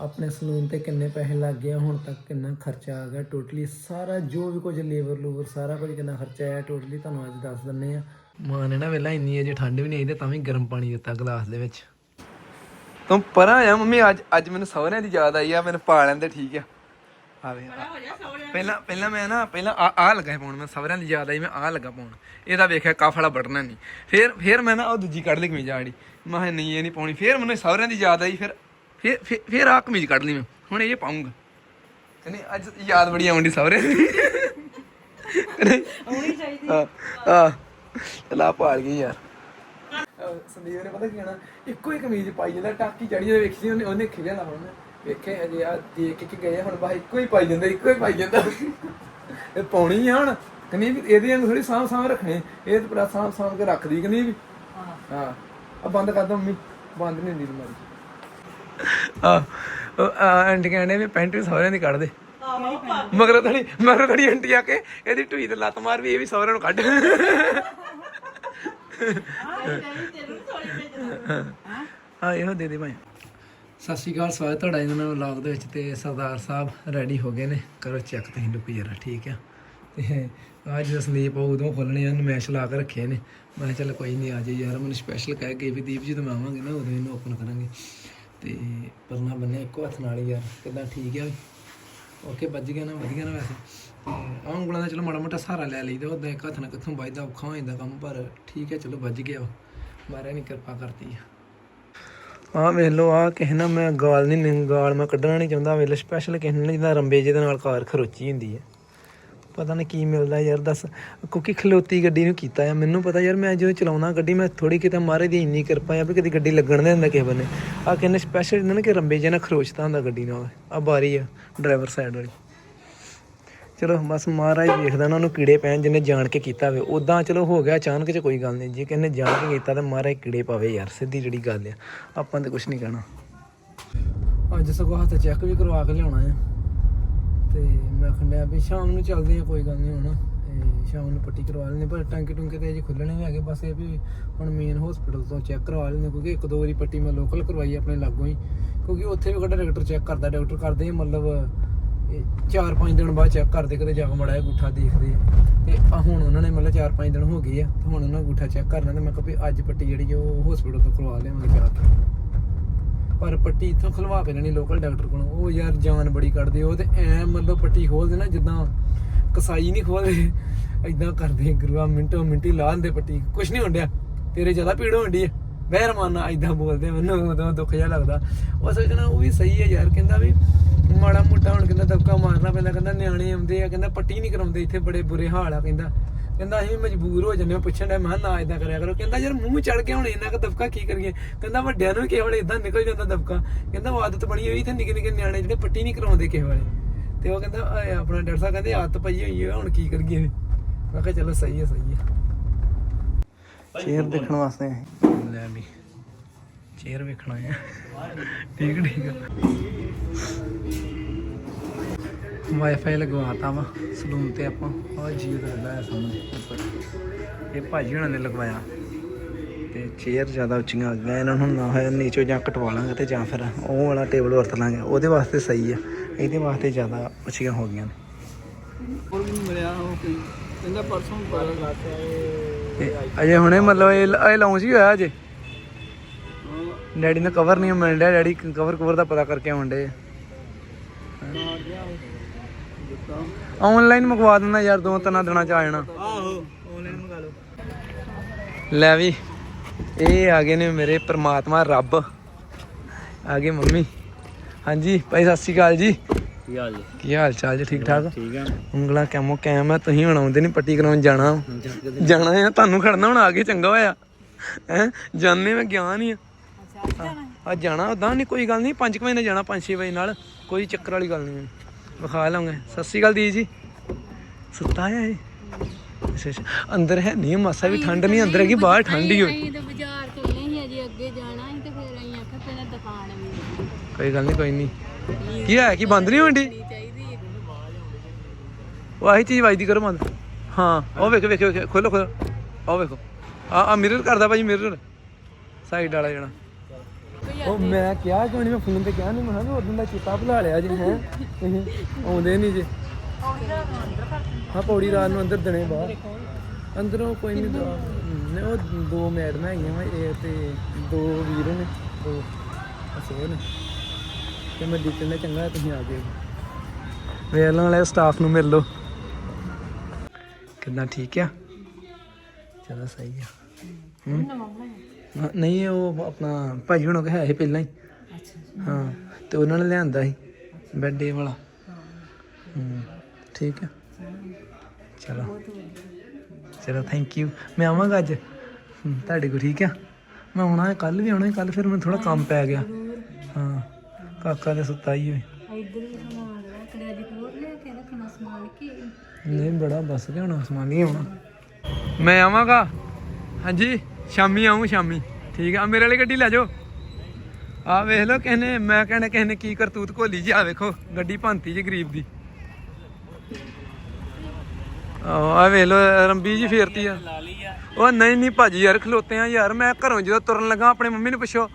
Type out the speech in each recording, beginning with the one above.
ਆਪਣੇ ਸਲੂਨ ਤੇ ਕਿੰਨੇ ਪੈਸੇ ਲੱਗ ਗਏ ਆ, ਹੁਣ ਤੱਕ ਕਿੰਨਾ ਖਰਚਾ ਆ ਗਿਆ ਟੋਟਲੀ ਸਾਰਾ ਜੋ ਵੀ ਕੁਝ ਲੇਬਰ ਲੂਬਰ ਸਾਰਾ ਕੁਝ ਕਿੰਨਾ ਖਰਚਾ ਆਇਆ ਟੋਟਲੀ ਤੁਹਾਨੂੰ ਅੱਜ ਦੱਸ ਦਿੰਨੇ ਆ। ਮਾਂ ਨੇ ਨਾ ਵੇਲਾ ਇੰਨੀ ਅਜੇ ਠੰਡ ਵੀ ਨਹੀਂ ਆਈ ਤੇ ਤਾਂ ਵੀ ਗਰਮ ਪਾਣੀ ਦਿੱਤਾ ਗਲਾਸ ਦੇ ਵਿੱਚ। ਤੂੰ ਪਰਾਂ ਆ ਮੰਮੀ ਅੱਜ ਅੱਜ ਮੈਨੂੰ ਸਹੁਰਿਆਂ ਦੀ ਯਾਦ ਆਈ ਆ ਮੈਨੂੰ ਪਾ ਲੈਂਦੇ ਠੀਕ ਆ। ਆਵੇ ਪਹਿਲਾਂ ਪਹਿਲਾਂ ਮੈਂ ਨਾ ਪਹਿਲਾਂ ਆ ਆ ਲੱਗਾ ਪਾਉਣ ਮੈਂ ਸਵਰਿਆਂ ਦੀ ਯਾਦ ਆਈ ਮੈਂ ਆ ਲੱਗਾ ਪਾਉਣ। ਇਹਦਾ ਵੇਖਿਆ ਕਾਫਲਾ ਬਟਨਾ ਨਹੀਂ। ਫਿਰ ਫਿਰ ਮੈਂ ਨਾ ਉਹ ਦੂਜੀ ਕੱਢ ਲਈ ਕਮੀਜ਼ ਆੜੀ ਮੈਂ ਕਿਹਾ ਨਹੀਂ ਇਹ ਨਹੀਂ ਪਾਉਣੀ। ਫਿਰ ਮੈਨੂੰ ਸਵਰਿਆਂ ਦੀ ਯਾਦ ਆਈ ਫਿਰ ਫਿਰ ਫਿਰ- ਫਿਰ ਆ ਕਮੀਜ਼ ਕੱਢ ਲਈ ਮੈਂ। ਹੁਣ ਇਹ ਪਾਉਂਗਾ ਕਹਿੰਦੇ ਅੱਜ ਯਾਦ ਬੜੀ ਆਉਂਦੀ ਸਵਰਿਆਂ ਦੀ ਆਉਣੀ ਚਾਹੀਦੀ। ਆ ਆ ਚਲਾ ਪਾਲ ਗਈ ਯਾਰ। ਸੰਦੀਪ ਨੇ ਪਤਾ ਕੀ ਕਹਿਣਾ? ਇੱਕੋ ਹੀ ਕਮੀਜ਼ ਪਾਈ ਜਾਂਦਾ ਟਾਕੀ ਚੜੀ ਜਾਂਦੇ ਵੇਖੀ ਸੀ ਉਹਨੇ ਉਹਨੇ ਖਿਲਿਆ ਲਾ ਹੁਣ ਵੇਖੇ ਅਜੇ ਆ ਦੇਖ ਕੇ ਗਏ ਹੁਣ ਬਾ ਇੱਕੋ ਹੀ ਪਾਈ ਜਾਂਦਾ ਇੱਕੋ ਹੀ ਪਾਈ ਜਾਂਦਾ। ਇਹ ਪਾਉਣੀ ਆ ਹੁਣ। ਕਨੀ ਵੀ ਇਹਦੇ ਵਾਂਗ ਥੋੜੀ ਸਾਂਭ ਸਾਂਭ ਰੱਖਣੇ। ਇਹ ਤਾਂ ਪੂਰਾ ਸਾਂਭ ਸਾਂਭ ਕੇ ਰੱਖਦੀ ਕਿ ਨਹੀਂ ਵੀ? ਹਾਂ। ਆ ਬੰਦ ਕਰ ਦੋ ਮੰਮੀ। ਬੰਦ ਨਹੀਂ ਹੁੰਦੀ ਤੁਹਾਡੀ ਆ ਆਂਟੀ ਕਹਿੰਦੇ ਵੀ ਪੈਂਟ ਵੀ ਸਹੁਰਿਆਂ ਦੀ ਕੱਢ ਦੇ। ਮਗਰ ਥੜੀ ਮਗਰ ਥੜੀ ਆਂਟੀ ਆ ਕੇ ਇਹਦੀ ਢੂਈ ਤੇ ਲੱਤ ਮਾਰ ਵੀ ਇਹ ਵੀ ਸਹੁਰਿਆਂ ਨੂੰ ਕੱਢ। ਹਾਂ, ਇਹੋ ਦੇ ਦੇ ਭਾਈ। ਸਤਿ ਸ਼੍ਰੀ ਅਕਾਲ, ਸਵਾਗਤ ਤੁਹਾਡਾ ਇਹਨਾਂ ਨੂੰ ਵਲੌਗ ਦੇ ਵਿੱਚ ਤੇ ਸਰਦਾਰ ਸਾਹਿਬ ਰੈਡੀ ਹੋ ਗਏ ਨੇ। ਕਰੋ ਚੈੱਕ ਤੁਸੀਂ ਲੁਕ ਜਰਾ, ਠੀਕ ਆ? ਤੇ ਅੱਜ ਸੰਦੀਪ ਉਹ ਉਦੋਂ ਖੋਲਣੇ ਆ ਨਮੈਸ਼ ਲਾ ਕੇ ਰੱਖੇ ਨੇ। ਮੈਂ ਕਿਹਾ ਚੱਲ ਕੋਈ ਨਹੀਂ, ਆ ਜਾਏ ਯਾਰ, ਮੈਨੂੰ ਸਪੈਸ਼ਲ ਕਹਿ ਗਏ ਵੀ ਦੀਪ ਜੀ ਤੋਂ ਆਵਾਂਗੇ ਨਾ, ਉਦੋਂ ਇਹਨੂੰ ਓਪਨ ਕਰਾਂਗੇ। ਤੇ ਪਰਨਾ ਬੰਨੇ ਇੱਕੋ ਹੱਥ ਨਾਲ ਹੀ ਯਾਰ, ਕਿਦਾਂ ਠੀਕ ਆ ਓਕੇ, ਵੱਜ ਗਿਆ ਨਾ ਵਧੀਆ ਨਾ ਵੈਸੇ। ਤੇ ਆਹ ਉਂਗਲਾਂ ਦਾ ਚਲੋ ਮਾੜਾ ਮੋਟਾ ਸਹਾਰਾ ਲੈ ਲਈਦਾ ਉਦਾਂ ਇੱਕ ਹੱਥ ਨਾਲ ਕਿੱਥੋਂ ਵੱਜਦਾ, ਔਖਾ ਹੋ ਜਾਂਦਾ ਕੰਮ, ਪਰ ਠੀਕ ਹੈ ਚਲੋ ਵੱਜ ਗਿਆ ਮਾਰਿਆ ਨਹੀਂ ਕਿਰਪਾ ਕਰਤੀ ਆ। ਆਹ ਵੇਖ ਲਓ ਆ ਕਿਸੇ ਨਾਲ ਮੈਂ ਗਾਲ ਨਹੀਂ ਗਾਲ ਮੈਂ ਕੱਢਣਾ ਨਹੀਂ ਚਾਹੁੰਦਾ। ਵੇਖ ਲਓ ਸਪੈਸ਼ਲ ਕਿਸੇ ਨਾਲ ਜਿਹਦਾ ਰੰਬੇ ਜਿਹਦੇ ਨਾਲ ਕਾਰ ਖਰੋਚੀ ਹੁੰਦੀ ਹੈ ਪਤਾ ਨਹੀਂ ਕੀ ਮਿਲਦਾ ਯਾਰ, ਦੱਸ। ਕਿਉਂਕਿ ਖਲੋਤੀ ਗੱਡੀ ਨੂੰ ਕੀਤਾ ਆ। ਮੈਨੂੰ ਪਤਾ ਯਾਰ, ਮੈਂ ਜਦੋਂ ਚਲਾਉਣਾ ਗੱਡੀ, ਮੈਂ ਥੋੜੀ ਕਿਤੇ ਮਾਰੇ ਦੀ ਇੰਨੀ ਕਿਰਪਾ ਆ ਵੀ ਕਦੀ ਗੱਡੀ ਲੱਗਣ ਦੇ ਹੁੰਦਾ ਕਿਸੇ ਬੰਨੇ। ਆ ਕਹਿੰਦੇ ਸਪੈਸ਼ਲ ਇਹਨਾਂ ਨੇ ਕਿ ਰੰਬੇ ਜਿਹੇ ਨਾਲ ਖਰੋਚਦਾ ਹੁੰਦਾ ਗੱਡੀ ਨਾਲ। ਆ ਬਾਰੀ ਆ ਡਰਾਈਵਰ ਸਾਈਡ ਵਾਲੀ। ਚਲੋ, ਬਸ ਮਹਾਰਾਜ ਵੇਖਦਾ ਉਹਨਾਂ ਨੂੰ ਕੀੜੇ ਪੈਣ, ਜਿਹਨੇ ਜਾਣ ਕੇ ਕੀਤਾ ਹੋਵੇ। ਉਦਾਂ ਚਲੋ ਹੋ ਗਿਆ, ਅਚਾਨਕ ਚ ਕੋਈ ਗੱਲ ਨਹੀਂ। ਜੇ ਕਹਿੰਦੇ ਜਾਣ ਕੇ ਕੀਤਾ ਤਾਂ ਮਹਾਰਾਜ ਕੀੜੇ ਪਾਵੇ ਯਾਰ, ਸਿੱਧੀ ਜਿਹੜੀ ਗੱਲ ਆ। ਆਪਾਂ ਤਾਂ ਕੁਝ ਨਹੀਂ ਕਹਿਣਾ। ਅੱਜ ਸਗੋਂ ਹੱਥ ਚੈੱਕ ਵੀ ਕਰਵਾ ਕੇ ਲਿਆਉਣਾ ਆ। ਤੇ ਮੈਂ ਖੰਡਿਆ ਵੀ ਸ਼ਾਮ ਨੂੰ ਚੱਲਦੇ ਆ, ਕੋਈ ਗੱਲ ਨਹੀਂ ਹੁਣ। ਸ਼ਾਮ ਨੂੰ ਪੱਟੀ ਕਰਵਾ ਲੈਣੇ ਪਰ ਟਾਂਕੇ ਟੁੰਕੇ ਤੇ ਅਜੇ ਖੁੱਲਣੇ ਵੀ ਹੈਗੇ। ਬਸ ਇਹ ਵੀ ਹੁਣ ਮੇਨ ਹਸਪੀਟਲ ਤੋਂ ਚੈੱਕ ਕਰਵਾ ਲੈਣੇ ਕਿਉਂਕਿ ਇੱਕ ਦੋ ਵਾਰੀ ਪੱਟੀ ਮੈਂ ਲੋਕਲ ਕਰਵਾਈ ਆਪਣੇ ਲਾਗੋਂ ਹੀ। ਕਿਉਂਕਿ ਉੱਥੇ ਵੀ ਕਿਹੜਾ ਡਾਕਟਰ ਚੈੱਕ ਕਰਦਾ ਡਾਕਟਰ ਕਰਦੇ ਮਤਲਬ ਇਹ ਚਾਰ ਪੰਜ ਦਿਨ ਬਾਅਦ ਚੈੱਕ ਕਰਦੇ ਕਦੇ ਜਾ ਕੇ ਮੜਾ ਜਿਹਾ ਅੰਗੂਠਾ ਦੇਖਦੇ ਆ। ਤੇ ਆ ਹੁਣ ਉਹਨਾਂ ਨੇ ਮਤਲਬ ਚਾਰ ਪੰਜ ਦਿਨ ਹੋ ਗਏ ਆ, ਤੇ ਹੁਣ ਉਹਨਾਂ ਅੰਗੂਠਾ ਚੈੱਕ ਕਰਨਾ, ਤੇ ਮੈਂ ਕਿਹਾ ਵੀ ਅੱਜ ਪੱਟੀ ਜਿਹੜੀ ਉਹ ਹਸਪੀਟਲ ਤੋਂ ਕਰਵਾ ਲਿਆਵਾਂਗੇ ਜਾ ਕੇ। ਪਰ ਪੱਟੀ ਇੱਥੋਂ ਖਲਵਾ ਕੇ ਲੈਣੀ ਲੋਕਲ ਡਾਕਟਰ ਕੋਲੋਂ। ਉਹ ਯਾਰ ਜਾਨ ਬੜੀ ਕੱਢਦੇ ਉਹ ਤੇ ਐ ਮਤਲਬ ਪੱਟੀ ਖੋਲਦੇ ਨਾ ਜਿੱਦਾਂ ਕਸਾਈ ਨਹੀਂ ਖੋਲਦੇ ਐਦਾਂ ਕਰਦੇ ਗੁਰੂਆ, ਮਿੰਟੋ ਮਿੰਟੀ ਲਾ ਦਿੰਦੇ ਪੱਟੀ। ਕੁਛ ਨਹੀਂ ਹੁੰਦਿਆ ਤੇਰੇ ਜ਼ਿਆਦਾ ਪੀੜ ਹੁੰਦੀ ਹੈ ਬਹਿਰਮਾਨਾ ਐਦਾਂ ਬੋਲਦੇ ਮੈਨੂੰ ਉਦੋਂ ਦੁੱਖ ਜਿਹਾ ਲੱਗਦਾ। ਉਹ ਸੋਚਣਾ ਉਹ ਵੀ ਸਹੀ ਹੈ ਯਾਰ। ਕਹਿੰਦਾ ਵੀ ਮਾੜਾ ਮੋਟਾ ਹੁਣ ਕਹਿੰਦਾ ਦਬਕਾ ਮਾਰਨਾ ਪੈਂਦਾ। ਕਹਿੰਦਾ ਨਿਆਣੇ ਆਉਂਦੇ ਆ। ਕਹਿੰਦਾ ਪੱਟੀ ਨਹੀਂ ਕਰਾਉਂਦੇ। ਇੱਥੇ ਬੜੇ ਬੁਰੇ ਹਾਲ ਆ, ਕਹਿੰਦਾ। ਕਹਿੰਦਾ ਅਸੀਂ ਮਜਬੂਰ ਹੋ ਜੰਨੇ ਪੁੱਛਣ ਦਾ ਮੈਂ ਨਾ ਇਦਾਂ ਕਰਿਆ ਕਰੋ। ਕਹਿੰਦਾ ਯਾਰ ਮੂੰਹ ਚੜ ਕੇ ਹੁਣ ਇੰਨਾ ਕੁ ਦਬਕਾ ਕੀ ਕਰੀਏ? ਕਹਿੰਦਾ ਵੱਡਿਆਂ ਨੂੰ ਵੀ ਕਿਸੇ ਵੇਲੇ ਇਦਾਂ ਨਿਕਲ ਜਾਂਦਾ ਦਬਕਾ। ਕਹਿੰਦਾ ਉਹ ਆਦਤ ਬਣੀ ਹੋਈ ਤੇ ਨਿੱਕੇ ਨਿੱਕੇ ਨਿਆਣੇ ਜਿਹੜੇ ਪੱਟੀ ਨਹੀਂ ਕਰਾਉਂਦੇ ਕਿਸੇ ਵੇਲੇ। ਤੇ ਉਹ ਕਹਿੰਦਾ ਆਪਣਾ ਡਾਕਟਰ ਸਾਹਿਬ ਕਹਿੰਦੇ ਆਦਤ ਪਈ ਹੋਈ ਹੈ ਹੁਣ ਕੀ ਕਰੀਏ? ਮੈਂ ਕਿਹਾ ਚਲੋ ਸਹੀ ਹੈ ਸਹੀ ਹੈ ਚੇਅਰ ਦੇਖਣ ਵਾਸਤੇ ਲੈ ਵੀ। ਚੇਅਰ ਵੇਖਣਾ ਹੈ ਠੀਕ ਠੀਕ ਵਾਈਫਾਈ ਲਗਵਾਤਾ ਵਾ ਸਲੂਨ ਤੇ ਆਪਾਂ ਆ ਜੀ ਲੱਗਦਾ ਹੈ ਸਾਹਮਣੇ ਉੱਪਰ। ਇਹ ਭਾਜੀ ਹੁਣਾਂ ਨੇ ਲਗਵਾਇਆ। ਤੇ ਚੇਅਰ ਜ਼ਿਆਦਾ ਉੱਚੀਆਂ ਆ ਗਈਆਂ ਇਹਨਾਂ ਨੂੰ ਨਾ ਹੋਇਆ ਨੀਚੋਂ ਜਾਂ ਕਟਵਾ ਲਾਂਗੇ ਤੇ ਜਾਂ ਫਿਰ ਉਹ ਵਾਲਾ ਟੇਬਲ ਵਰਤ ਲਾਂਗੇ ਉਹਦੇ ਵਾਸਤੇ ਸਹੀ ਆ। ਇਹਦੇ ਵਾਸਤੇ ਜ਼ਿਆਦਾ ਉੱਚੀਆਂ ਹੋ ਗਈਆਂ ਨੇ। ਹੋਰ ਮਿਲਿਆ ਉਹ ਕੋਈ। ਕਹਿੰਦਾ ਪਰਸੋਂ ਪਤਾ ਤੇ ਅਜੇ ਹੁਣੇ ਮਤਲਬ ਇਹ ਇਹ ਲਾਉਂਚ ਹੀ ਹੋਇਆ ਅਜੇ? ਡੈਡੀ ਨੇ ਕਵਰ ਨਹੀਂ ਮਿਲ ਰਿਹਾ ਡੈਡੀ ਕਵਰ ਕਵਰ ਦਾ ਪਤਾ ਕਰਕੇ ਆਉਂਦੇ ਆਨਲਾਈਨ ਮੰਗਵਾ ਦਿੰਦਾ ਯਾਰ ਦੋ ਤਿੰਨ ਦਿਨਾਂ ਚ ਆ ਜਾਣਾ। ਆਹੋ ਆਨਲਾਈਨ ਮੰਗਾ ਲਓ। ਲੈ ਵੀ ਇਹ ਆ ਗਏ ਨੇ ਮੇਰੇ ਪ੍ਰਮਾਤਮਾ ਰੱਬ। ਆ ਗਏ ਮੰਮੀ। ਹਾਂਜੀ ਭਾਈ ਸਤਿ ਸ਼੍ਰੀ ਅਕਾਲ ਜੀ। ਕੀ ਹਾਲ ਜੀ? ਕੀ ਹਾਲ ਚਾਲ ਜੀ ਠੀਕ ਠਾਕ? ਠੀਕ ਆ। ਉਂਗਲਾਂ ਕੈਮੋ ਕੈਮ ਆ ਤੁਸੀਂ ਹੁਣ ਆਉਂਦੇ ਨਹੀਂ ਪੱਟੀ ਕਰਾਉਣ ਜਾਣਾ। ਜਾਣਾ ਆ ਤੁਹਾਨੂੰ ਖੜਨਾ ਹੁਣ ਆ ਕੇ ਚੰਗਾ ਹੋਇਆ। ਹੈ ਜਾਣੇ ਮੈਂ ਗਿਆ ਨਹੀਂ ਆ। ਆ ਜਾਣਾ ਉਦਾਂ ਨਹੀਂ ਕੋਈ ਗੱਲ ਨਹੀਂ 5 ਵਜੇ ਨਾਲ ਜਾਣਾ 5-6 ਵਜੇ ਨਾਲ ਕੋਈ ਚੱਕਰ ਵਾਲੀ ਗੱਲ ਨਹੀਂ ਵਿਖਾ ਲਾਂਗੇ। ਸਤਿ ਸ਼੍ਰੀ ਅਕਾਲ ਦੀ ਜੀ। ਸੁੱਤਾ ਆ ਇਹ? ਅੱਛਾ ਅੱਛਾ। ਅੰਦਰ ਹੈ ਨਹੀਂ ਮਾਸਾ ਵੀ ਠੰਡ ਨਹੀਂ ਅੰਦਰ ਹੈਗੀ ਬਾਹਰ ਠੰਡ ਹੀ ਹੋਈ। ਅਸੀਂ ਤਾਂ ਬਾਜ਼ਾਰ ਚੱਲੇ ਸੀ ਅਜੇ ਅੱਗੇ ਜਾਣਾ ਸੀ ਤੇ ਫਿਰ ਅਸੀਂ ਆਖਿਆ ਪਹਿਲਾਂ ਦੁਕਾਨ ਵੀ ਕੋਈ ਗੱਲ ਨਹੀਂ ਕੋਈ ਨਹੀਂ। ਕੀ ਹੈ ਕੀ ਬੰਦ ਨਹੀਂ ਹੁੰਦੀ ਚਾਹੀਦੀ ਉਹ ਆਹੀ ਚੀਜ਼ ਵੱਜਦੀ ਕਰੋ ਬੰਦ। ਹਾਂ ਉਹ ਵੇਖੋ ਵੇਖੋ ਖੋਲੋ ਖੋਲੋ। ਉਹ ਵੇਖੋ। ਆ ਆ ਮਿਰਰ ਕਰਦਾ ਭਾਜੀ ਮਿਰਰ ਸਾਈਡ ਵਾਲਾ ਜਿਹੜਾ। ਉਹ ਮੈਂ ਕਿਹਾ ਕਿਉਂ ਨਹੀਂ ਮੈਂ ਫੋਨ ਤੇ ਕਿਹਾ ਨਹੀਂ ਮੈਂ ਕਿਹਾ ਉਦੋਂ ਦਾ ਚੇਤਾ ਭੁਲਾ ਲਿਆ ਜੀ ਹੈ। ਆਉਂਦੇ ਨਹੀਂ ਜੀ। ਹਾਂ ਪੌੜੀ ਰਾਤ ਨੂੰ ਅੰਦਰ ਦਣੇ ਬਾਹਰ। ਅੰਦਰੋਂ ਕੋਈ ਨਹੀਂ ਦੋ ਨੇ ਉਹ ਦੋ ਮੈਡਮ ਹੈਗੀਆਂ ਵਾ ਇਹ ਤੇ ਦੋ ਵੀਰ ਨੇ ਦੋ ਅਸੋ ਨੇ। ਤੇ ਮੈਂ ਡੀਟੇਲ ਨੇ ਚੰਗਾ ਤੁਸੀਂ ਆ ਗਏ। ਵੇਲਾਂ ਵਾਲੇ ਸਟਾਫ ਨੂੰ ਮਿਲ ਲਓ। ਕਿੰਨਾ ਠੀਕ ਆ? ਚਲੋ ਸਹੀ ਆ। ਹੂੰ? ਹਾਂ, ਨਹੀਂ ਉਹ ਆਪਣਾ ਭਾਜੀ ਹੁਣੋਂ ਹੈ ਇਹ ਪਹਿਲਾਂ ਹੀ। ਹਾਂ ਤੇ ਉਹਨਾਂ ਨੇ ਲਿਆਂਦਾ ਸੀ ਬੈੱਡੇ ਵਾਲਾ। ਹੂੰ। ਠੀਕ ਹੈ ਚਲੋ। ਚਲੋ ਥੈਂਕ ਯੂ ਮੈਂ ਆਵਾਂਗਾ ਅੱਜ। ਤੁਹਾਡੇ ਕੋਲ ਠੀਕ ਆ। ਮੈਂ ਆਉਣਾ ਕੱਲ ਵੀ ਆਉਣਾ ਕੱਲ ਫਿਰ ਮੈਨੂੰ ਥੋੜਾ ਕੰਮ ਪੈ ਗਿਆ। ਹਾਂ ਕਾਕਾ ਤੇ ਸੁੱਤਾ ਹੀ ਹੋਏ। ਇੱਧਰ ਵੀ ਸਮਾਨ ਦਾ ਕ੍ਰੈਡਿਟ ਹੋਰ ਲੈ ਕੇ ਰੱਖਣਾ ਸਮਾਨ ਕੀ? ਨਹੀਂ ਬੜਾ ਬਸ ਕੇ ਹੁਣ ਸਮਾਨ ਨਹੀਂ ਆਉਣਾ। ਮੈਂ ਆਵਾਂਗਾ। ਹਾਂਜੀ। ਸ਼ਾਮੀ ਆਉਂ ਸ਼ਾਮੀ। ਠੀਕ ਆ, ਮੇਰੇ ਵਾਲੀ ਗੱਡੀ ਲੈ ਜਾਓ। ਆ ਵੇਖ ਲਓ ਕਿਸੇ ਮੈਂ ਕਹਿੰਦਾ ਕਿਸੇ ਕੀ ਕਰਤੂਤ ਘੋਲੀ ਜੀ, ਆ ਵੇਖੋ, ਗੱਡੀ ਭੰਤੀ ਜੀ ਗਰੀਬ ਦੀ। ਆਹ, ਆ ਵੇਖ ਲਓ, ਰੰਬੀ ਜੀ ਫੇਰਤੀ ਆ। ਉਹ ਨਹੀਂ ਨਹੀਂ ਭਾਜੀ ਯਾਰ, ਖਲੋਤੇ ਆ ਯਾਰ, ਮੈਂ ਘਰੋਂ ਜਦੋਂ ਤੁਰਨ ਲੱਗਾ, ਆਪਣੇ ਮੰਮੀ ਨੂੰ ਪੁੱਛੋ,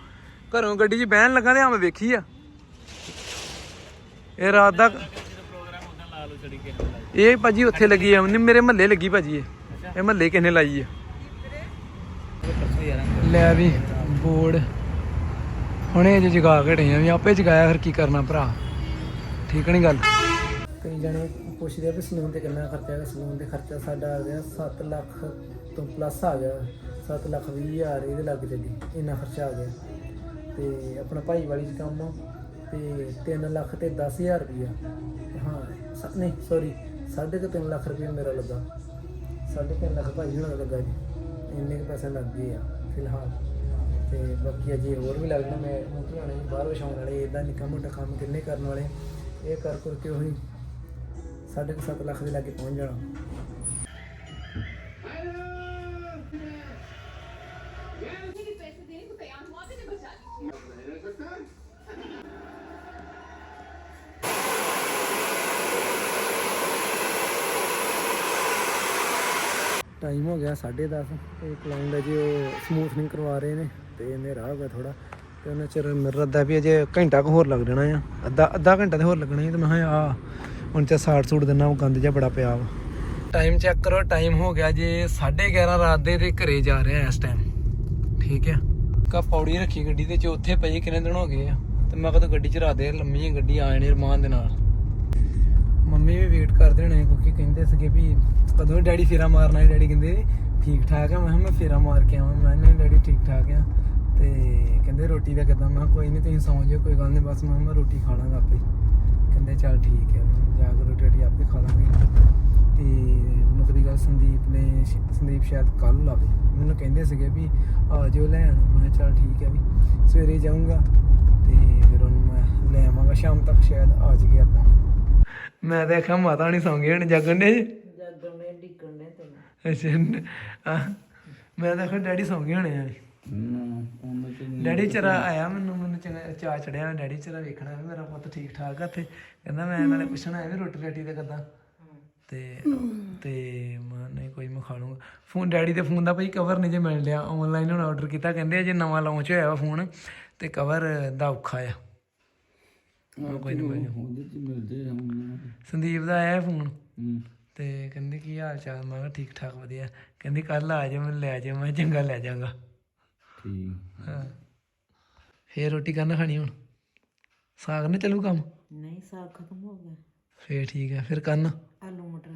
ਘਰੋਂ ਗੱਡੀ 'ਚ ਬਹਿਣ ਲੱਗਾ ਤੇ ਆ ਮੈਂ ਵੇਖੀ ਆ। ਇਹ ਰਾਤ ਦਾ ਇਹ ਭਾਜੀ ਉੱਥੇ ਲੱਗੀ ਆ ਮੇਰੇ ਮਹੱਲੇ ਲੱਗੀ ਭਾਜੀ ਇਹ। ਇਹ ਮਹੱਲੇ ਕਿਸਨੇ ਲਾਈ ਆ? ਲੈ ਵੀ, ਬੋਰਡ। ਹੁਣੇ ਜੇ ਜਗਾ ਘੜੇ ਆ ਵੀ, ਆਪੇ ਜਗਾਇਆ ਫਿਰ ਕੀ ਕਰਨਾ ਭਰਾ। ਠੀਕ ਨਹੀਂ ਗੱਲ? ਕਈ ਜਣੇ ਪੁੱਛਦੇ ਆ ਵੀ ਸਲੂਨ ਤੇ ਕਿੰਨਾ ਖਰਚਾ ਹੈ ਸਲੂਨ ਤੇ ਖਰਚਾ ਸਾਡਾ ਆ ਗਿਆ 7 ਲੱਖ ਤੋਂ ਪਲੱਸ ਆ ਗਿਆ। 7 ਲੱਖ 20 ਹਜ਼ਾਰ ਇਹਦੇ ਲੱਗ ਚੱਲੀ ਇੰਨਾ ਖਰਚਾ ਆ ਗਿਆ। ਤੇ ਆਪਣਾ ਭਾਈ ਵਾਲੀ ਚ ਕੰਮ ਆ, ਤੇ 3 ਲੱਖ ਤੇ 10000 ਰੁਪਇਆ ਹਾਂ, ਸ- ਨਹੀਂ ਸੌਰੀ 3.5 ਲੱਖ ਰੁਪਇਆ ਮੇਰਾ ਲੱਗਾ। 3.5 ਲੱਖ ਭਾਈ ਹੋਣਾ ਲੱਗਾ ਜੀ। ਇੰਨੇ ਕੁ ਪੈਸੇ ਲੱਗ ਗਏ ਆ, ਫਿਲਹਾਲ। ਤੇ ਬਾਕੀ ਅਜੇ ਹੋਰ ਵੀ ਲੱਗਣਾ ਮੈਂ ਮੋਟਰ ਬਾਹਰ ਵਿਛਾਉਣ ਵਾਲੇ ਇਦਾਂ ਨਿੱਕਾ ਮੋਟਾ ਕੰਮ ਕਿੰਨੇ ਕਰਨ ਵਾਲੇ, ਇਹ ਕਰ ਕਰਕੇ ਉਹੀ 7.5 ਲੱਖ ਦੇ ਲਾਗੇ ਪਹੁੰਚ ਜਾਣਾ। ਟਾਈਮ ਹੋ ਗਿਆ 10:30 ਤੇ ਕਲਾਇੰਟ ਅਜੇ ਉਹ ਸਮੂਥਨਿੰਗ ਕਰਵਾ ਰਹੇ ਨੇ ਤੇ ਹਨੇਰਾ ਹੋ ਗਿਆ ਥੋੜਾ ਤੇ ਉਹਨਾਂ ਚਿਰ ਮੇਰਾ ਰੱਦਾ ਵੀ ਅਜੇ ਘੰਟਾ ਕੁ ਹੋਰ ਲੱਗ ਜਾਣਾ ਆ। ਅੱਧਾ ਅੱਧਾ ਘੰਟਾ ਤੇ ਹੋਰ ਲੱਗਣਾ ਸੀ ਤੇ ਮੈਂ ਕਿਹਾ ਆ ਹੁਣ ਚ ਸਾੜ ਸੂਟ ਦਿਨਾ, ਉਹ ਗੰਦ ਜਿਹਾ ਬੜਾ ਪਿਆ ਵਾ। ਟਾਈਮ ਚੈੱਕ ਕਰੋ ਟਾਈਮ ਹੋ ਗਿਆ ਜੇ 11:30 ਰਾਤ ਦੇ ਤੇ ਘਰੇ ਜਾ ਰਿਹਾ ਇਸ ਟਾਈਮ ਠੀਕ ਹੈ ਕਾ ਪੌੜੀ ਰੱਖੀ ਗੱਡੀ ਤੇ ਉੱਥੇ ਪਈ, ਕਿੰਨੇ ਦਿਨ ਹੋ ਗਏ ਆ? ਤੇ ਮੈਂ ਕਦੋਂ ਗੱਡੀ ਚ ਰਾਤ ਦੇ, ਲੰਮੀ ਗੱਡੀ ਆ ਜਾਣੀ ਰਮਾਨ ਦੇ ਨਾਲ। ਮੰਮੀ ਵੀ ਵੇਟ ਕਰਦੇ ਹੋਣੇ ਕਿਉਂਕਿ ਕਹਿੰਦੇ ਸੀਗੇ ਵੀ ਕਦੋਂ ਡੈਡੀ ਫੇਰਾ ਮਾਰਨਾ ਹੈ? ਡੈਡੀ ਕਹਿੰਦੇ ਠੀਕ ਠਾਕ ਆ। ਮੈਂ ਕਿਹਾ ਮੈਂ ਫੇਰਾ ਮਾਰ ਕੇ ਆਵਾਂ। ਮੈਂ ਕਿਹਾ ਨਹੀਂ, ਡੈਡੀ ਠੀਕ ਠਾਕ ਆ। ਤੇ ਕਹਿੰਦੇ ਰੋਟੀ ਦਾ ਕਿਦਾਂ? ਮੈਂ ਕਿਹਾ ਕੋਈ ਨਹੀਂ, ਤੁਸੀਂ ਸੌਂ ਜਾਓ, ਕੋਈ ਗੱਲ ਨਹੀਂ। ਬਸ ਮੈਂ ਕਿਹਾ ਮੈਂ ਰੋਟੀ ਖਾ ਲਾਂਗਾ ਆਪੇ। ਕਹਿੰਦੇ ਚੱਲ ਠੀਕ ਹੈ ਜਾ ਕੇ ਰੋਟੀ ਰੋਟੀ ਆਪੇ ਖਾ ਲਾਂਗੇ। ਤੇ ਮੁੱਕਦੀ ਗੱਲ ਸੰਦੀਪ ਨੇ ਸ਼- ਸੰਦੀਪ ਸ਼ਾਇਦ ਕੱਲ ਲਾਵੇ ਮੈਨੂੰ ਕਹਿੰਦੇ ਸੀਗੇ ਵੀ ਆ ਜਿਓ ਲੈਣ। ਮੈਂ ਕਿਹਾ ਚੱਲ ਠੀਕ ਹੈ ਵੀ। ਸਵੇਰੇ ਜਾਊਂਗਾ। ਤੇ ਫਿਰ ਉਹਨੂੰ ਮੈਂ ਲੈ ਆਵਾਂਗਾ। ਸ਼ਾਮ ਤੱਕ ਸ਼ਾਇਦ ਆ ਜਾਈਏ ਆਪਾਂ। ਮੈਂ ਤਾਂ ਆਖਿਆ ਮਾਤਾ ਨਹੀਂ ਸੌਂ ਗਏ ਹੁਣ ਜਾਗਣ ਦੇ ਜਾਗਣ ਨੇ ਡਿੱਗਣ ਨੇ ਤੈਨੂੰ। ਅੱਛਾ ਮੈਂ ਤਾਂ ਆਖਿਆ ਡੈਡੀ ਸੌਂ ਗਏ ਹੋਣੇ ਆ ਚ ਡੈਡੀ ਚਰਾ ਆਇਆ ਮੈਨੂੰ ਮੈਨੂੰ ਚੰਗਾ ਚਾਹ ਚੜਿਆ ਡੈਡੀ ਚਰਾ ਵੇਖਣਾ ਵੀ ਮੇਰਾ ਪੁੱਤ ਠੀਕ ਠਾਕ ਆ ਤੇ ਕਹਿੰਦਾ ਮੈਂ ਨਾਲੇ ਪੁੱਛਣਾ ਹੈ ਵੀ ਰੋਟੀ ਰਾਟੀ ਦਾ ਕਿੱਦਾਂ? ਤੇ ਤੇ ਮੈਂ ਨਹੀਂ ਕੋਈ ਮੈਂ ਖਾ ਲੂੰਗਾ। ਫੋਨ ਡੈਡੀ ਦੇ ਫੋਨ ਦਾ ਭਾਈ ਕਵਰ ਨਹੀਂ ਜੇ ਮਿਲ ਲਿਆ ਆਨਲਾਈਨ ਹੁਣ ਆਰਡਰ ਕੀਤਾ ਕਹਿੰਦੇ ਜੇ ਨਵਾਂ ਲਾਂਚ ਹੋਇਆ ਵਾ ਫੋਨ ਤੇ ਕਵਰ ਦਾ ਔਖਾ ਆ। ਮੈਂ ਕੋਈ ਨਹੀਂ ਕੋਈ ਉਹਦੇ ਚ ਮਿਲਦੇ ਹੁਣ ਸੰਦੀਪ ਦਾ ਆਇਆ ਫੋਨ? ਹੂੰ। ਤੇ ਕਹਿੰਦੇ ਕੀ ਹਾਲ ਚਾਲ? ਮੈਂ ਕਿਹਾ ਠੀਕ ਠਾਕ ਵਧੀਆ। ਕਹਿੰਦੀ ਕੱਲ ਆ ਜਾ ਮੈਨੂੰ ਲੈ ਜਾ ਮੈਂ ਕਿਹਾ ਚੰਗਾ ਲੈ ਜਾਗਾ। ਠੀਕ। ਹਾਂ। ਫੇਰ ਰੋਟੀ ਕਰਨਾ ਖਾਣੀ ਹੁਣ? ਸਾਗ ਨਾ ਚੱਲੂ ਕੰਮ? ਨਹੀਂ ਸਾਗ ਖਤਮ ਹੋ ਗਿਆ। ਫੇਰ ਠੀਕ ਹੈ ਫਿਰ ਕਰਨ? ਆਲੂ ਮਟਰ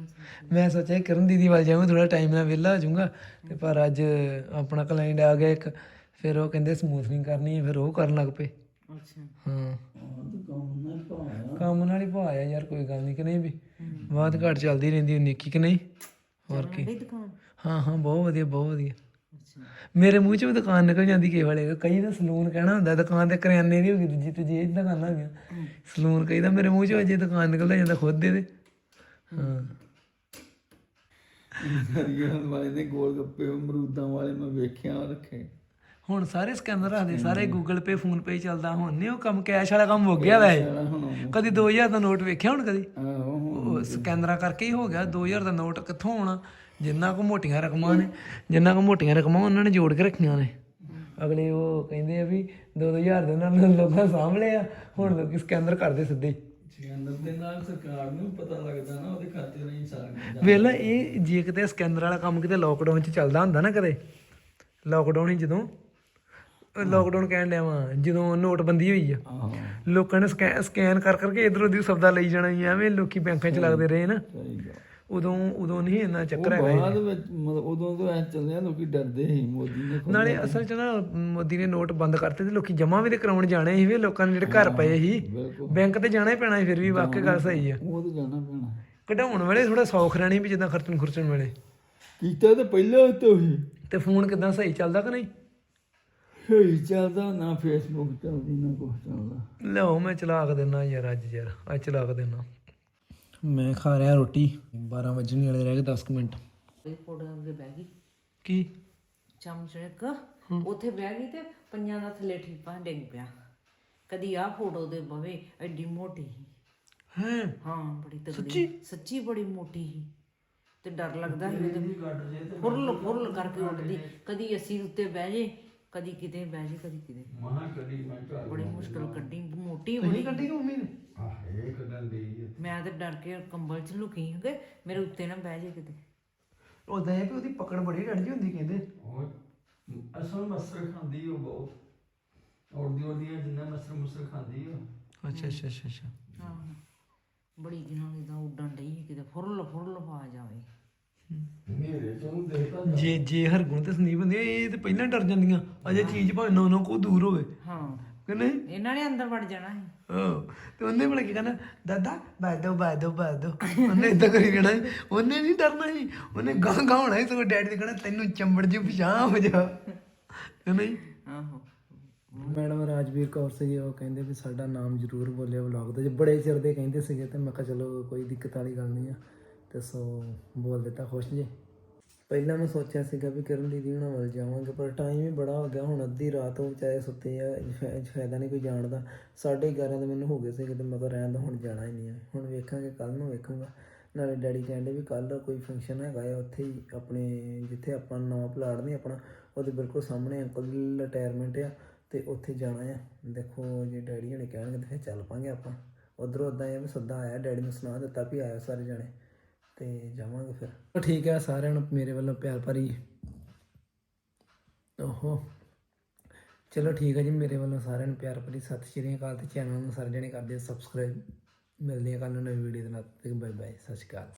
ਮੈਂ ਸੋਚਿਆ ਕਰਨ ਦੀਦੀ ਵੱਲ ਜਾਵਾਂ ਥੋੜਾ ਟਾਈਮ ਨਾਲ ਵਿਹਲਾ ਹੋ ਜਾਊਂਗਾ। ਤੇ ਪਰ ਅੱਜ ਆਪਣਾ ਕਲਾਇੰਟ ਆ ਗਿਆ ਇੱਕ ਫਿਰ ਉਹ ਕਹਿੰਦੇ ਸਮੂਥਨਿੰਗ ਕਰਨੀ ਹੈ ਫਿਰ ਉਹ ਕਰਨ ਲੱਗ ਪਏ। ਹਾਂ। ਕੰਮ ਨਾਲ ਹੀ ਭਾਇਆ ਯਾਰ ਕੋਈ ਗੱਲ ਨਹੀਂ ਕਿ ਨਹੀਂ ਵੀ ਬਾਤ ਘਾਟ ਚੱਲਦੀ ਰਹਿੰਦੀ ਨਿੱਕੀ ਕਿ ਨਹੀਂ? ਹੋਰ ਕੀ। ਦੁਕਾਨ? ਹਾਂ ਹਾਂ ਬਹੁਤ ਵਧੀਆ ਬਹੁਤ ਵਧੀਆ। ਮੇਰੇ ਮੂੰਹ ਚੋਂ ਵੀ ਦੁਕਾਨ ਨਿਕਲ ਜਾਂਦੀ ਕਈ ਵਾਲੇ। ਕਈ ਤਾਂ ਸਲੂਨ ਕਹਿਣਾ ਹੁੰਦਾ ਦੁਕਾਨ ਤੇ ਕਰਿਆਨੇ ਦੀ ਹੋ ਗਈ ਦੂਜੀ ਤੇ ਜੇ ਦੁਕਾਨਾਂ ਹੋ। ਗਈਆਂ ਸਲੂਨ ਕਈ ਤਾਂ ਮੇਰੇ ਮੂੰਹ ਚੋਂ ਅਜੇ ਦੁਕਾਨ ਨਿਕਲਦਾ ਜਾਂਦਾ ਖੁਦ ਦੇ ਦੇ ਹਾਂ। ਵਾਲੇ ਨੇ ਗੋਲ ਗੱਪੇ ਅਮਰੂਦਾਂ ਵਾਲੇ ਮੈਂ ਵੇਖਿਆ ਰੱਖੇ। ਹੁਣ ਸਾਰੇ ਸਕੈਨਰ ਰੱਖਦੇ ਸਾਰੇ ਗੂਗਲ ਪੇ ਫੋਨ ਪੇ ਚੱਲਦਾ ਹੁਣ। ਨਹੀਂ ਉਹ ਕੰਮ ਕੈਸ਼ ਵਾਲਾ ਕੰਮ ਹੋ ਗਿਆ ਉਹ- ਕਦੀ 2000 ਦਾ ਨੋਟ ਵੇਖਿਆ ਹੁਣ ਕਦੀ? ਉਹ ਸਕੈਨਰਾਂ ਕਰਕੇ ਹੀ ਹੋ ਗਿਆ। 2000 ਦਾ ਨੋਟ ਕਿੱਥੋਂ ਆਉਣਾ? ਜਿੰਨਾ ਕੋ ਮੋਟੀਆਂ ਰਕਮਾਂ ਨੇ ਜਿੰਨਾ ਕੋ ਮੋਟੀਆਂ ਰਕਮਾਂ ਉਹਨਾਂ ਨੇ ਜੋੜ ਕੇ ਰੱਖੀਆਂ ਨੇ। ਅਗਲੇ ਉਹ ਕਹਿੰਦੇ ਆ ਵੀ 2000 ਦੇ ਨਾਲ ਲੋਕਾਂ ਸਾਂਭ ਲਿਆ। ਹੁਣ ਲੋਕੀ ਸਕੈਨਰ ਕਰਦੇ ਸਿੱਧੇ। ਸਕੈਨਰ ਦੇ ਨਾਲ ਸਰਕਾਰ ਨੂੰ ਪਤਾ ਲੱਗਦਾ ਨਾ ਉਹਦੇ ਖਾਤੇ ਨਹੀਂ ਸਾਰਾ ਵੇਲਾ ਇਹ ਜੇ ਕਿਤੇ ਸਕੈਨਰ ਵਾਲਾ ਕੰਮ ਕਿਤੇ ਲੋਕਡਾਊਨ 'ਚ ਚੱਲਦਾ ਹੁੰਦਾ ਨਾ ਕਦੇ। ਲੋਕਡਾਊਨ ਹੀ ਜਦੋਂ ਲੋਕਡਾਊਨ ਕਹਿਣ ਲਿਆ ਵਾਂ ਜਦੋਂ ਨੋਟਬੰਦੀ ਹੋਈ ਆ। ਲੋਕਾਂ ਨੇ ਸਕੈ- ਸਕੈਨ ਕਰ ਕਰਕੇ ਇਧਰ ਉਧਰ ਸੌਦਾ ਲਈ ਜਾਣਾ ਸੀ ਐਵੇਂ ਲੋਕੀ ਬੈਂਕਾਂ 'ਚ ਲੱਗਦੇ ਰਹੇ ਨਾ। ਉਦੋਂ ਉਦੋਂ ਨਹੀਂ ਇੰਨਾ ਚੱਕਰ ਹੈਗਾ ਬਾਅਦ ਵਿੱਚ ਮਤਲਬ ਉਦੋਂ ਤੋਂ ਐ ਚੱਲਿਆ ਲੋਕੀ ਡਰਦੇ ਸੀ ਮੋਦੀ ਨੇ ਨਾਲੇ ਅਸਲ 'ਚ ਨਾ ਮੋਦੀ ਨੇ ਨੋਟ ਬੰਦ ਕਰਤੇ ਤੇ ਲੋਕੀ ਜਮਾ ਵੀ ਤੇ ਕਰਾਉਣ ਜਾਣੇ ਸੀ ਵੀ ਲੋਕਾਂ ਨੇ ਜਿਹੜੇ ਘਰ ਪਏ ਸੀ ਬੈਂਕ ਤੇ ਜਾਣਾ ਹੀ ਪੈਣਾ ਸੀ ਫਿਰ ਵੀ ਵਾਕਈ ਗੱਲ ਸਹੀ ਆ। ਉਹ ਤਾਂ ਜਾਣਾ ਪੈਣਾ। ਕਢਾਉਣ ਵੇਲੇ ਥੋੜਾ ਸੌਖ ਰਹਿਣੀ ਵੀ ਜਿੱਦਾਂ ਖਰਚਣ ਖੁਰਚਣ ਵੇਲੇ। ਕੀਤਾ ਤਾਂ ਪਹਿਲਾਂ ਤੋਂ ਹੀ ਤੇ ਫੋਨ ਕਿਦਾਂ ਸਹੀ ਚੱਲਦਾ ਕਿ ਨਹੀਂ? ਹੋਈ ਚੱਲਦਾ ਨਾ ਫੇਸਬੁੱਕ ਚੱਲਦੀ ਨਾ ਕੁਝ ਚੱਲਦਾ। ਲਓ ਮੈਂ ਚਲਾ ਕੇ ਦਿੰਨਾ ਯਾਰ ਅੱਜ ਯਾਰ ਅੱਜ ਚਲਾ ਕੇ ਦਿੰਨਾ। ਮੈਂ ਖਾ ਰਿਹਾ ਰੋਟੀ 12 ਵਜਣ ਵਾਲੇ ਰਹਿ ਗਏ 10 ਕੁ ਮਿੰਟ। ਇਹ ਫੋਟੋ ਅੱਗੇ ਬਹਿ ਗਈ। ਕੀ? ਚਮਚ ਇੱਕ ਉੱਥੇ ਬਹਿ ਗਈ ਤੇ ਪੰਜਾਂ ਦਾ ਥੱਲੇ ਠੀਪਾ ਡਿੱਗ ਪਿਆ। ਕਦੀ ਆ ਫੋਟੋ ਦੇ ਬਵੇ ਐਡੀ ਮੋਟੀ ਸੀ। ਹੈ? ਹਾਂ ਬੜੀ ਤਗੜੀ ਸੱਚੀ? ਬੜੀ ਮੋਟੀ ਸੀ। ਤੇ ਡਰ ਲੱਗਦਾ ਸੀ ਉਹਦੇ ਫੁਰਲ ਫੁਰਲ ਕਰਕੇ ਉੱਠਦੀ ਕਦੀ ਅਸੀਂ ਉੱਤੇ ਬਹਿ ਜੇ ਕਦੀ ਕਿਤੇ ਬਹਿ ਜੇ ਕਦੀ ਕਿਤੇ। ਮਹਾ ਕਦੀ ਮੈਂ ਘਰ ਬੜੀ ਮੁਸ਼ਕਲ ਕੱਢੀ ਮੋਟੀ ਬੜੀ ਕੱਢੀ ਮੰਮੀ ਨੇ? ਆਹ ਇਹ ਕਦਨ ਦੀ ਮੈਂ ਤੇ ਡਰ ਕੇ ਕੰਬਲ 'ਚ ਲੁਕੀ ਹੋ ਮੇਰੇ ਉੱਤੇ ਨਾ ਬਹਿ ਜੇ ਕਿਤੇ। ਉਦਾਂ ਇਹ ਵੀ ਉਹਦੀ ਪਕੜ ਬੜੀ ਡੰਡੀ ਹੁੰਦੀ ਕਹਿੰਦੇ। ਉਹ ਅਸਲ ਮਸਰ ਖਾਂਦੀ ਉਹ ਬਹੁਤ। ਔਰਦੀ ਔਰਦੀਆਂ ਜਿੰਨਾ ਮਸਰ ਮੁਸਰ ਖਾਂਦੀ ਉਹ। ਅੱਛਾ ਅੱਛਾ ਅੱਛਾ ਅੱਛਾ। ਹਾਂ। ਬੜੀ ਦਿਨਾਂ ਦੀ ਤਾਂ ਉੱਡਣ ਡਈ ਸੀ ਕਿਤੇ ਫੁਰਲ ਫੁਰਲ ਪਾ ਜਾਵੇ ਜੇ ਜੇ ਹਰਗੁਣ ਤੇ ਸੰਦੀਪ ਹੁੰਦੇ ਇਹ ਤੇ ਪਹਿਲਾਂ ਡਰ ਜਾਂਦੀਆਂ। ਅਜੇ ਚੀਜ਼ ਭਾਵੇਂ ਨੌ ਨੌ ਕੋ ਦੂਰ ਹੋਵੇ। ਹਾਂ। ਕਿ ਨਹੀਂ? ਇਹਨਾਂ ਨੇ ਅੰਦਰ ਵੜ ਜਾਣਾ ਸੀ। ਹਾਂ। ਤੇ ਉਹਨੇ ਬੜਾ ਕੀ ਕਹਿੰਦਾ ਦਾਦਾ ਬਾਦੋ ਬਾਦੋ ਬਾਦੋ ਉਹਨੇ ਇਦਾਂ ਕਰੀ ਕਹਿਣਾ। ਉਹਨੇ ਨਹੀਂ ਡਰਨਾ ਸੀ। ਉਹਨੇ ਗਾਂ ਗਾਂ ਹੋਣਾ ਸੀ। ਸਗੋਂ ਡੈਡੀ ਨੇ ਕਹਿਣਾ ਤੈਨੂੰ ਚੰਬੜ ਜੀ ਪਛਾਣ ਹੋ ਜਾ। ਨਹੀਂ? ਆਹੋ। ਮੈਡਮ ਰਾਜਵੀਰ ਕੌਰ ਸੀਗੇ ਉਹ ਕਹਿੰਦੇ ਵੀ ਸਾਡਾ ਨਾਮ ਜ਼ਰੂਰ ਬੋਲਿਓ ਵਲੌਗ ਦੇ। ਬੜੇ ਚਿਰ ਦੇ ਕਹਿੰਦੇ ਸੀਗੇ ਤੇ ਮੈਂ ਕਿਹਾ ਚਲੋ ਕੋਈ ਦਿੱਕਤ ਵਾਲੀ ਗੱਲ ਨਹੀਂ ਆ। ਤੇ ਸੋ ਬੋਲ ਦਿੱਤਾ ਖੁਸ਼ ਜੀ। ਪਹਿਲਾਂ ਮੈਂ ਸੋਚਿਆ ਸੀਗਾ ਵੀ ਕਿਰਨ ਦੀਦੀ ਹੁਣਾਂ ਵੱਲ ਜਾਵਾਂਗੇ, ਪਰ ਟਾਈਮ ਹੀ ਬੜਾ ਹੋ ਗਿਆ, ਹੁਣ ਅੱਧੀ ਰਾਤ ਹੋ ਵਿਚਾਰੇ ਸੁੱਤੇ ਆ ਫਾ- ਫਾਇਦਾ ਨਹੀਂ ਕੋਈ ਜਾਣ ਦਾ 11:30 ਦੇ ਮੈਨੂੰ ਹੋ ਗਏ ਸੀਗੇ ਤੇ ਮੈਂ ਤਾਂ ਰਹਿਣ ਦਾ, ਹੁਣ ਜਾਣਾ ਹੀ ਨਹੀਂ ਆ। ਹੁਣ ਵੇਖਾਂਗੇ ਕੱਲ ਨੂੰ ਵੇਖੂੰਗਾ। ਨਾਲੇ ਡੈਡੀ ਕਹਿੰਦੇ ਵੀ ਕੱਲ ਕੋਈ ਫੰਕਸ਼ਨ ਹੈਗਾ ਆ, ਉੱਥੇ ਹੀ ਆਪਣੇ, ਜਿੱਥੇ ਆਪਾਂ ਨਵਾਂ ਪਲਾਟ ਨਹੀਂ ਆਪਣਾ, ਉਹਦੇ ਬਿਲਕੁਲ ਸਾਹਮਣੇ ਅੰਕਲ ਦੀ ਰਿਟਾਇਰਮੈਂਟ ਆ, ਤੇ ਉੱਥੇ ਜਾਣਾ ਆ। ਦੇਖੋ ਜੇ ਡੈਡੀ ਹਣੇ ਕਹਿਣਗੇ ਤੇ ਫਿਰ ਚੱਲ ਪਾਂਗੇ ਆਪਾਂ। ਉਧਰੋਂ ਉਦਾਂ ਇਹ ਵੀ ਸੱਦਾ ਆਇਆ, ਡੈਡੀ ਨੂੰ ਸੁਣਾ ਦਿੱਤਾ ਵੀ ਆਇਓ ਸਾਰੇ ਜਾਣੇ। ਤੇ ਜਾਵਾਂਗੇ ਫਿਰ। ਠੀਕ ਹੈ, ਸਾਰਿਆਂ ਨੂੰ ਮੇਰੇ ਵੱਲੋਂ ਪਿਆਰ ਭਰੀ। ਓਹੋ। ਚਲੋ ਠੀਕ ਹੈ ਜੀ, ਮੇਰੇ ਵੱਲੋਂ ਸਾਰਿਆਂ ਨੂੰ ਪਿਆਰ ਭਰੀ ਸਤਿ ਸ਼੍ਰੀ ਅਕਾਲ ਤੇ ਚੈਨਲ ਨੂੰ ਸਾਰੇ ਜਣੇ ਕਰਦੇ ਸਬਸਕ੍ਰਾਈਬ ਮਿਲਦੇ ਆ ਕੱਲ ਨੂੰ ਨਵੀਂ ਵੀਡੀਓ ਦੇ ਨਾਲ। ਤੇ ਬਾਏ ਬਾਏ ਸਤਿ ਸ਼੍ਰੀ ਅਕਾਲ।